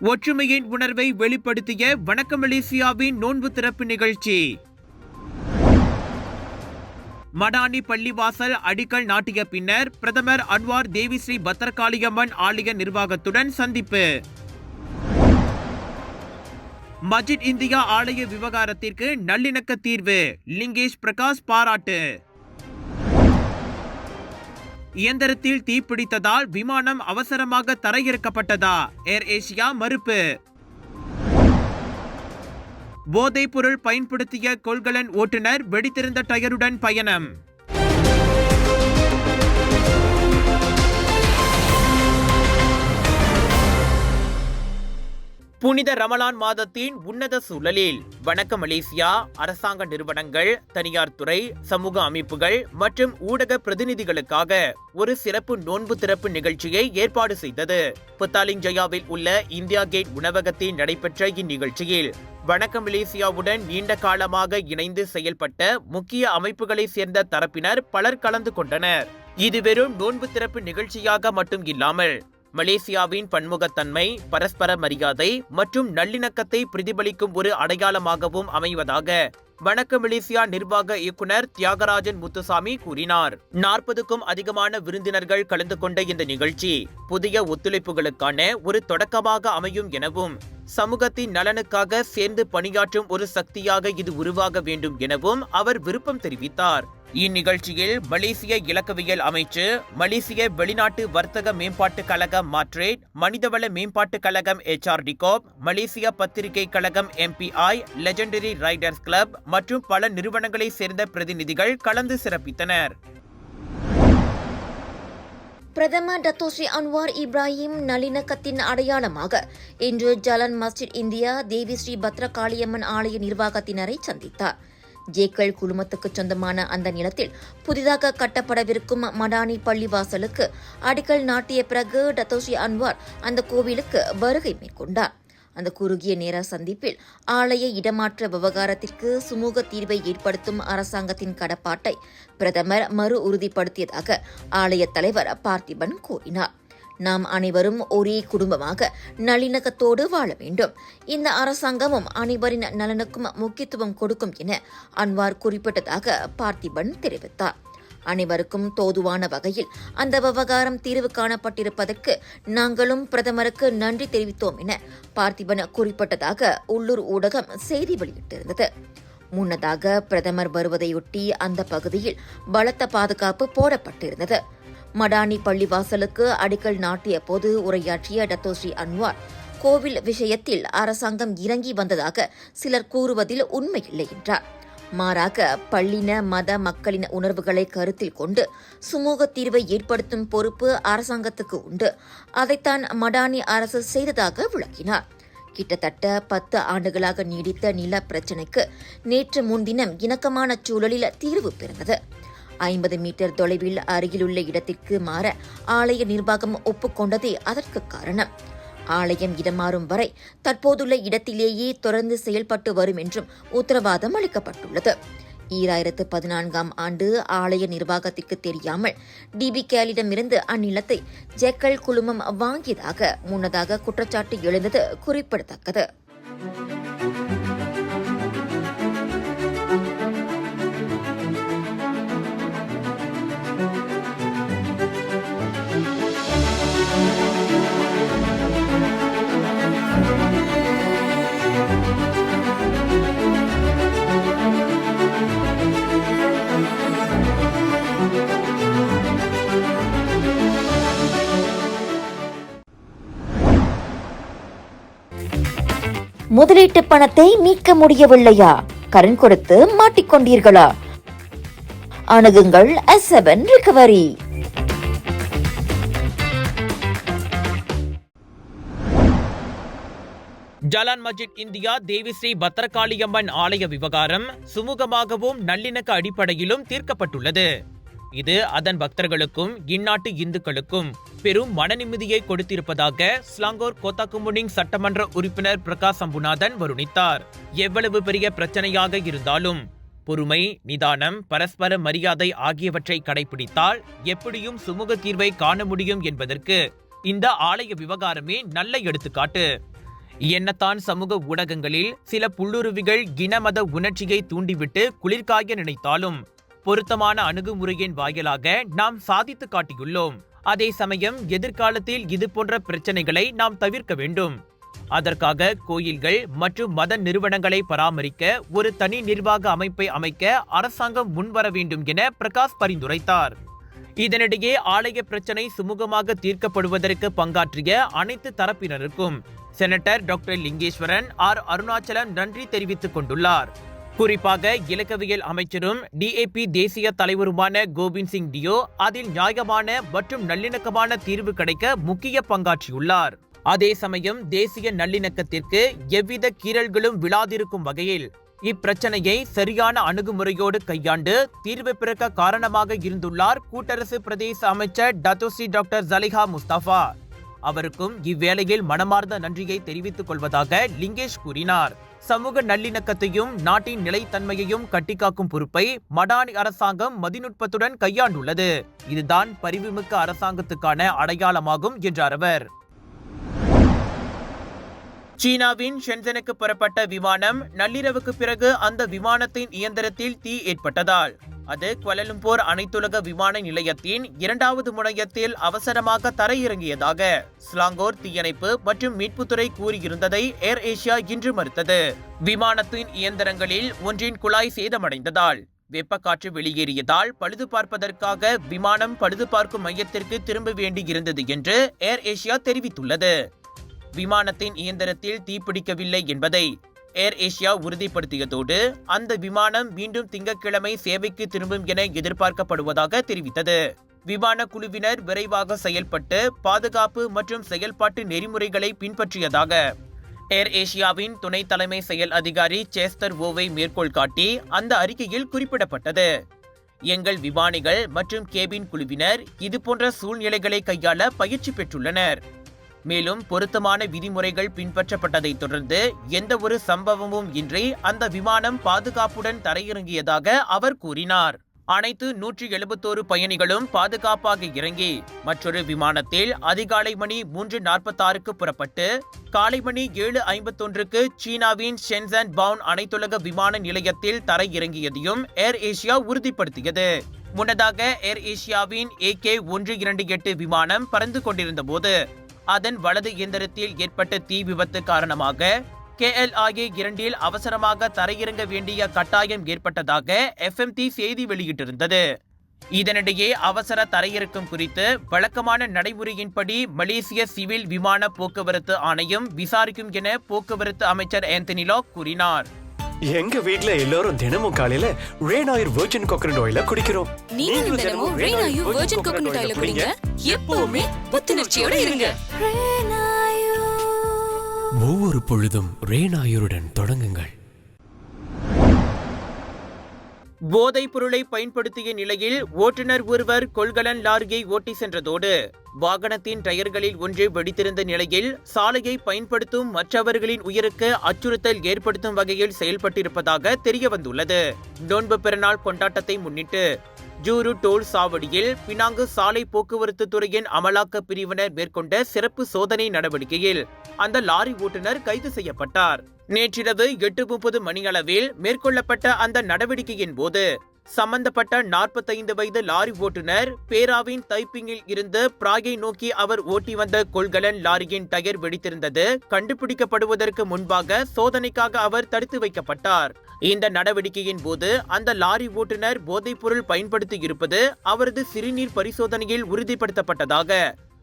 ஒற்றுமையின் உணர்வை வெளிப்படுத்திய வணக்க மலேசியாவின் நோன்பு திறப்பு நிகழ்ச்சி. மடானி பள்ளிவாசல் அடிக்கல் நாட்டிய பின்னர் பிரதமர் அன்வார் தேவிஸ்ரீ பத்திரகாளியம்மன் ஆலய நிர்வாகத்துடன் சந்திப்பு. மஜித் இந்தியா ஆலய விவகாரத்திற்கு நல்லிணக்க தீர்வு லிங்கேஷ் பிரகாஷ் பாராட்டு. இயந்திரத்தில் தீப்பிடித்ததால் விமானம் அவசரமாக தரையிறக்கப்பட்டதா? ஏர் ஏசியா மறுப்பு. போதைப் பொருள் பயன்படுத்திய கொள்கலன் ஓட்டுநர் வெடித்திருந்த டயருடன் பயணம். புனித ரமலான் மாதத்தின் உன்னத சூழலில் வணக்க மலேசியா அரசாங்க நிறுவனங்கள் தனியார் துறை சமூக அமைப்புகள் மற்றும் ஊடக பிரதிநிதிகளுக்காக ஒரு சிறப்பு நோன்பு திறப்பு நிகழ்ச்சியை ஏற்பாடு செய்தது. புத்தாலிஞ்சயாவில் உள்ள இந்தியா கேட் உணவகத்தில் நடைபெற்ற இந்நிகழ்ச்சியில் வணக்க மலேசியாவுடன் நீண்ட காலமாக இணைந்து செயல்பட்ட முக்கிய அமைப்புகளைச் சேர்ந்த தரப்பினர் பலர் கலந்து கொண்டனர். இது வெறும் நோன்பு திறப்பு நிகழ்ச்சியாக மட்டும் இல்லாமல் மலேசியாவின் பன்முகத்தன்மை பரஸ்பர மரியாதை மற்றும் நல்லிணக்கத்தை பிரதிபலிக்கும் ஒரு அடையாளமாகவும் அமைவதாக வணக்க மலேசியா நிர்வாக இயக்குனர் தியாகராஜன் முத்துசாமி கூறினார். நாற்பதுக்கும் அதிகமான விருந்தினர்கள் கலந்து கொண்ட இந்த நிகழ்ச்சி புதிய ஒத்துழைப்புகளுக்கான ஒரு தொடக்கமாக அமையும் எனவும் சமூகத்தின் நலனுக்காக சேர்ந்து பணியாற்றும் ஒரு சக்தியாக இது உருவாக வேண்டும் எனவும் அவர் விருப்பம் தெரிவித்தார். இந்நிகழ்ச்சியில் மலேசிய இலக்கவியல் அமைச்சு மலேசிய வெளிநாட்டு வர்த்தக மேம்பாட்டு கழகம் மாட்ரேட் மனிதவள மேம்பாட்டு கழகம் எச்ஆர்டிகோப் மலேசிய பத்திரிகை கழகம் எம்பிஐ லெஜெண்டரி ரைடர்ஸ் கிளப் மற்றும் பல நிறுவனங்களைச் சேர்ந்த பிரதிநிதிகள் கலந்து சிறப்பித்தனர். பிரதமர் டத்தோஸ்ரீ அன்வார் இப்ராஹிம் நல்லிணக்கத்தின் அடையாளமாக இன்று ஜலன் மஸ்ஜித் இந்தியா தேவி ஸ்ரீ பத்ரகாளியம்மன் ஆலய நிர்வாகத்தினரை சந்தித்தார். ஜேக்கள் குழுமத்துக்கு சொந்தமான அந்த நிலத்தில் புதிதாக கட்டப்படவிருக்கும் மடானி பள்ளிவாசலுக்கு அடிக்கல் நாட்டிய பிறகு டத்தோஸ்ரீ அன்வார் அந்த கோவிலுக்கு வருகை மேற்கொண்டார். அந்த குறுகிய நேர சந்திப்பில் ஆலய இடமாற்ற விவகாரத்திற்கு சுமூக தீர்வை ஏற்படுத்தும் அரசாங்கத்தின் கடப்பாட்டை பிரதமர் மறு உறுதிப்படுத்தியதாக ஆலய தலைவர் பார்த்திபன் கூறினார். நாம் அனைவரும் ஒரே குடும்பமாக நல்லிணக்கத்தோடு வாழ வேண்டும். இந்த அரசாங்கமும் அனைவரின் நலனுக்கும் முக்கியத்துவம் கொடுக்கும் என அன்வார் குறிப்பிட்டதாக பார்த்திபன் தெரிவித்தார். அனைவருக்கும் தோதுவான வகையில் அந்த விவகாரம் தீர்வு காணப்பட்டிருப்பதற்கு நாங்களும் பிரதமருக்கு நன்றி தெரிவித்தோம் என பார்த்திபன் குறிப்பிட்டதாக உள்ளூர் ஊடகம் செய்தி வெளியிட்டிருந்தது. முன்னதாக பிரதமர் வருவதையொட்டி அந்த பகுதியில் பலத்த பாதுகாப்பு போடப்பட்டிருந்தது. மடானி பள்ளிவாசலுக்கு அடிக்கல் நாட்டிய போது உரையாற்றிய டத்தோஸ்ரீ அன்வார் கோவில் விஷயத்தில் அரசாங்கம் இறங்கி வந்ததாக சிலர் கூறுவதில் உண்மையில்லை என்றார். மாறாக பள்ளின மத மக்களின் உணர்வுகளை கருத்தில் கொண்டு சுமூக தீர்வை ஏற்படுத்தும் பொறுப்பு அரசாங்கத்துக்கு உண்டு. அதைத்தான் மடானி அரசு செய்ததாக விளக்கினார். கிட்டத்தட்ட பத்து ஆண்டுகளாக நீடித்த நில பிரச்சினைக்கு நேற்று முன்தினம் இணக்கமான சூழலில் தீர்வு பிறந்தது ஐம்பது மீட்டர் தொலைவில் அருகிலுள்ள இடத்திற்கு மாற ஆலய நிர்வாகம் ஒப்புக்கொண்டதே அதற்கு காரணம். ஆலயம் இடமாறும் வரை தற்போதுள்ள இடத்திலேயே தொடர்ந்து செயல்பட்டு வரும் என்றும் உத்தரவாதம் அளிக்கப்பட்டுள்ளது. ஈராயிரத்து பதினான்காம் ஆண்டு ஆலய நிர்வாகத்திற்கு தெரியாமல் டிபி கேலிடமிருந்து அந்நிலத்தை ஜெக்கல் குழுமம் வாங்கியதாக முன்னதாக குற்றச்சாட்டு எழுந்தது குறிப்பிடத்தக்கது. முதலீட்டு பணத்தை மீட்க முடியவில்லையா? கடன் கொடுத்து மாட்டிக்கொண்டீர்களா அணுகுங்கள் S seven recovery Jalan Masjid India Devisri Bhadrakaliamman ஆலய விவகாரம் சுமூகமாகவும் நல்லிணக்க அடிப்படையிலும் தீர்க்கப்பட்டுள்ளது. இது அதன் பக்தர்களுக்கும் இந்நாட்டு இந்துக்களுக்கும் பெரும் மனநிம்மதியை கொடுத்திருப்பதாக ஸ்லாங்கோர் கோத்தாக்குமுனிங் சட்டமன்ற உறுப்பினர் பிரகாஷ் அம்புநாதன் வருணித்தார். எவ்வளவு பெரிய பிரச்சனையாக இருந்தாலும் பொறுமை நிதானம் பரஸ்பர மரியாதை ஆகியவற்றை கடைபிடித்தால் எப்படியும் சுமூக தீர்வை காண முடியும் என்பதற்கு இந்த ஆலய விவகாரமே நல்ல எடுத்துக்காட்டு. என்னத்தான் சமூக ஊடகங்களில் சில புல்லுருவிகள் இனமத உணர்ச்சியை தூண்டிவிட்டு குளிர்காய நினைத்தாலும் பொருத்தமான அணுகுமுறையின் வாயிலாக நாம் சாதித்து காட்டியுள்ளோம். அதே சமயம் எதிர்காலத்தில் இது போன்ற பிரச்சனைகளை நாம் தவிர்க்க வேண்டும். அதற்காக கோயில்கள் மற்றும் மத நிறுவனங்களை பராமரிக்க ஒரு தனி நிர்வாக அமைப்பை அமைக்க அரசாங்கம் முன்வர வேண்டும் என பிரகாஷ் பரிந்துரைத்தார். இதனிடையே ஆலய பிரச்சனை சுமூகமாக தீர்க்கப்படுவதற்கு பங்காற்றிய அனைத்து தரப்பினருக்கும் senator doctor Lingeswaran R. Arunachalam நன்றி தெரிவித்துக் கொண்டுள்ளார். குறிப்பாக இலக்கவியல் அமைச்சரும் டிஏபி தேசிய தலைவருமான கோவிந்த் சிங் டியோ அதில் நியாயமான மற்றும் நல்லிணக்கமான தீர்வு கிடைக்க முக்கிய பங்காற்றியுள்ளார். அதே சமயம் தேசிய நல்லிணக்கத்திற்கு எவ்வித கீறல்களும் விழாதிருக்கும் வகையில் இப்பிரச்சனையை சரியான அணுகுமுறையோடு கையாண்டு தீர்வு பிறக்க காரணமாக இருந்துள்ளார் கூட்டரசு பிரதேச அமைச்சர் டத்தோசி டாக்டர் ஜலிஹா முஸ்தபா. அவருக்கும் இவ்வேளையில் மனமார்ந்த நன்றியை தெரிவித்துக் கொள்வதாக லிங்கேஷ் கூறினார். சமூக நல்லிணக்கத்தையும் நாட்டின் நிலைத்தன்மையையும் கட்டிக்காக்கும் பொறுப்பை மடானி அரசாங்கம் மதிநுட்பத்துடன் கையாண்டுள்ளது. இதுதான் பரிவுமிக்க அரசாங்கத்துக்கான அடையாளமாகும் என்றார் அவர். சீனாவின் ஷென்சனுக்கு புறப்பட்ட விமானம் நள்ளிரவுக்கு பிறகு அந்த விமானத்தின் இயந்திரத்தில் தீ ஏற்பட்டதால் அது குவலலும்பூர் அனைத்துலக விமான நிலையத்தின் இரண்டாவது முனையத்தில் அவசரமாக தரையிறங்கியதாக ஸ்லாங்கோர் தீயணைப்பு மற்றும் மீட்புத்துறை கூறியிருந்ததை ஏர் ஏசியா இன்று மறுத்தது. விமானத்தின் இயந்திரங்களில் ஒன்றின் குழாய் சேதமடைந்ததால் வெப்பக்காற்று வெளியேறியதால் பழுது பார்ப்பதற்காக விமானம் பழுது பார்க்கும் மையத்திற்கு திரும்ப வேண்டியிருந்தது என்று ஏர் ஏசியா தெரிவித்துள்ளது. விமானத்தின் இயந்திரத்தில் தீப்பிடிக்கவில்லை என்பதை ஏர் ஏசியா உறுதிப்படுத்தியதோடு அந்த விமானம் மீண்டும் திங்கட்கிழமை சேவைக்கு திரும்பும் என எதிர்பார்க்கப்படுவதாக தெரிவித்தது. விமான குழுவினர் விரைவாக செயல்பட்டு பாதுகாப்பு மற்றும் செயல்பாட்டு நெறிமுறைகளை பின்பற்றியதாக. ஏர் ஏசியாவின் துணை தலைமை செயல் அதிகாரி சேஸ்தர் ஓவை மேற்கோள் காட்டி அந்த அறிக்கையில் குறிப்பிடப்பட்டது. எங்கள் விமானிகள் மற்றும் கேபின் குழுவினர் இதுபோன்ற சூழ்நிலைகளை கையாள பயிற்சி பெற்றுள்ளனர். மேலும் பொருத்தமான விதிமுறைகள் பின்பற்றப்பட்டதைத் தொடர்ந்து எந்த ஒரு சம்பவமும் இன்றி அந்த விமானம் பாதுகாப்புடன் தரையிறங்கியதாக அவர் கூறினார். அனைத்து நூற்றி எழுபத்தோரு பயணிகளும் பாதுகாப்பாக இறங்கி மற்றொரு விமானத்தில் அதிகாலை மணி மூன்று நாற்பத்தாறுக்கு புறப்பட்டு காலை மணி ஏழு ஐம்பத்தொன்றுக்கு சீனாவின் ஷென்சன் பவுன் அனைத்துலக விமான நிலையத்தில் தரையிறங்கியதையும் ஏர் ஏசியா உறுதிப்படுத்தியது. முன்னதாக ஏர் ஏசியாவின் ஏகே ஒன்று இரண்டு எட்டு விமானம் பறந்து கொண்டிருந்த போது அதன் வலது இயந்திரத்தில் ஏற்பட்ட தீ விபத்து காரணமாக கேஎல்ஆகி இரண்டில் அவசரமாக தரையிறங்க வேண்டிய கட்டாயம் ஏற்பட்டதாக எஃப்எம்டி செய்தி வெளியிட்டிருந்தது. இதனிடையே அவசர தரையிறக்கம் குறித்து வழக்கமான நடைமுறையின்படி மலேசிய சிவில் விமான போக்குவரத்து ஆணையம் விசாரிக்கும் என போக்குவரத்து அமைச்சர் ஆந்தனி கூறினார். எங்க வீட்ல எல்லாரும் தினமும் காலையில ரேன் ஆயில் வெர்ஜின் கோகனட் ஆயில குடிக்கிறோம். நீங்களும் தினமும் ரெய்னாயு வெர்ஜின் கோகனட் ஆயில குடிங்க. எப்பவுமே புத்துணர்ச்சியோட இருங்க. ஒவ்வொரு பொழுதும் ரேன் ஆயுருடன் தொடங்குங்கள். போதைப் பொருளை பயன்படுத்திய நிலையில் ஓட்டுநர் ஒருவர் கொள்கலன் லாரியை ஓட்டி சென்றதோடு வாகனத்தின் டயர்களில் ஒன்று வெடித்திருந்த நிலையில் சாலையை பயன்படுத்தும் மற்றவர்களின் உயிருக்கு அச்சுறுத்தல் ஏற்படுத்தும் வகையில் செயல்பட்டிருப்பதாக தெரியவந்துள்ளது. நோன்பு பிறநாள் கொண்டாட்டத்தை முன்னிட்டு ஜூரு டோல் சாவடியில் பினாங்கு சாலை போக்குவரத்து துறையின் அமலாக்க பிரிவினர் மேற்கொண்ட சிறப்பு சோதனை நடவடிக்கையில் அந்த லாரி ஓட்டுநர் கைது செய்யப்பட்டார். நேற்றிரவு எட்டு முப்பது மணியளவில் மேற்கொள்ளப்பட்ட அந்த நடவடிக்கையின் போது சம்பந்தப்பட்ட நாற்பத்தைந்து வயது லாரி ஓட்டுநர் பேராவின் தைப்பிங்கில் இருந்து பிராகை நோக்கி அவர் ஓட்டி வந்த கொள்கலன் லாரியின் டயர் வெடித்திருந்தது. கண்டுபிடிக்கப்படுவதற்கு முன்பாக சோதனைக்காக அவர் தடுத்து வைக்கப்பட்டார். இந்த நடவடிக்கையின் போது அந்த லாரி ஓட்டுநர் போதைப்பொருள் பயன்படுத்தி இருப்பது அவரது சிறுநீர் பரிசோதனையில் உறுதிப்படுத்தப்பட்டதாக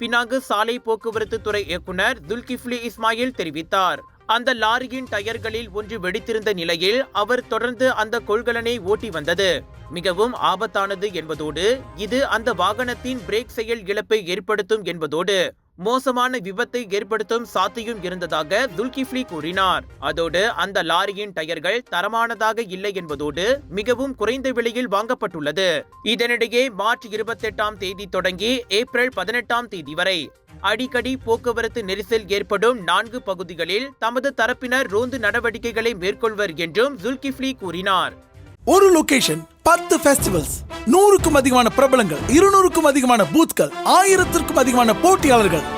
பினாங்கு சாலை போக்குவரத்து துறை இயக்குனர் துல்கிஃப்லி இஸ்மாயில் தெரிவித்தார். அந்த லாரியின் டயர்களில் ஒன்று வெடித்திருந்த நிலையில் அவர் தொடர்ந்து அந்த கொள்கலனை ஓட்டி வந்தது. மிகவும் ஆபத்தானது என்பதோடு இது அந்த வாகனத்தின் பிரேக் செயல் இழப்பை ஏற்படுத்தும் என்பதோடு மோசமான விபத்தை ஏற்படுத்தும் சாத்தியம் இருந்ததாக துல்கிஃப்லி கூறினார். அதோடு அந்த லாரியின் டயர்கள் தரமானதாக இல்லை என்பதோடு மிகவும் குறைந்த விலையில் வாங்கப்பட்டுள்ளது. இதனிடையே மார்ச் இருபத்தெட்டாம் தேதி தொடங்கி ஏப்ரல் பதினெட்டாம் தேதி வரை அடிக்கடி போக்குவரத்து நெரிசல் ஏற்படும் நான்கு பகுதிகளில் தமது தரப்பினர் ரோந்து நடவடிக்கைகளை மேற்கொள்வர் என்றும் ஜுல்கிஃப்லி கூறினார். ஒரு லொகேஷன் பத்து ஃபெஸ்டிவல்ஸ் நூறுக்கும் அதிகமான பிரபலங்கள் இருநூறுக்கும் அதிகமான பூத்கள் ஆயிரத்திற்கும் அதிகமான போட்டியாளர்கள்.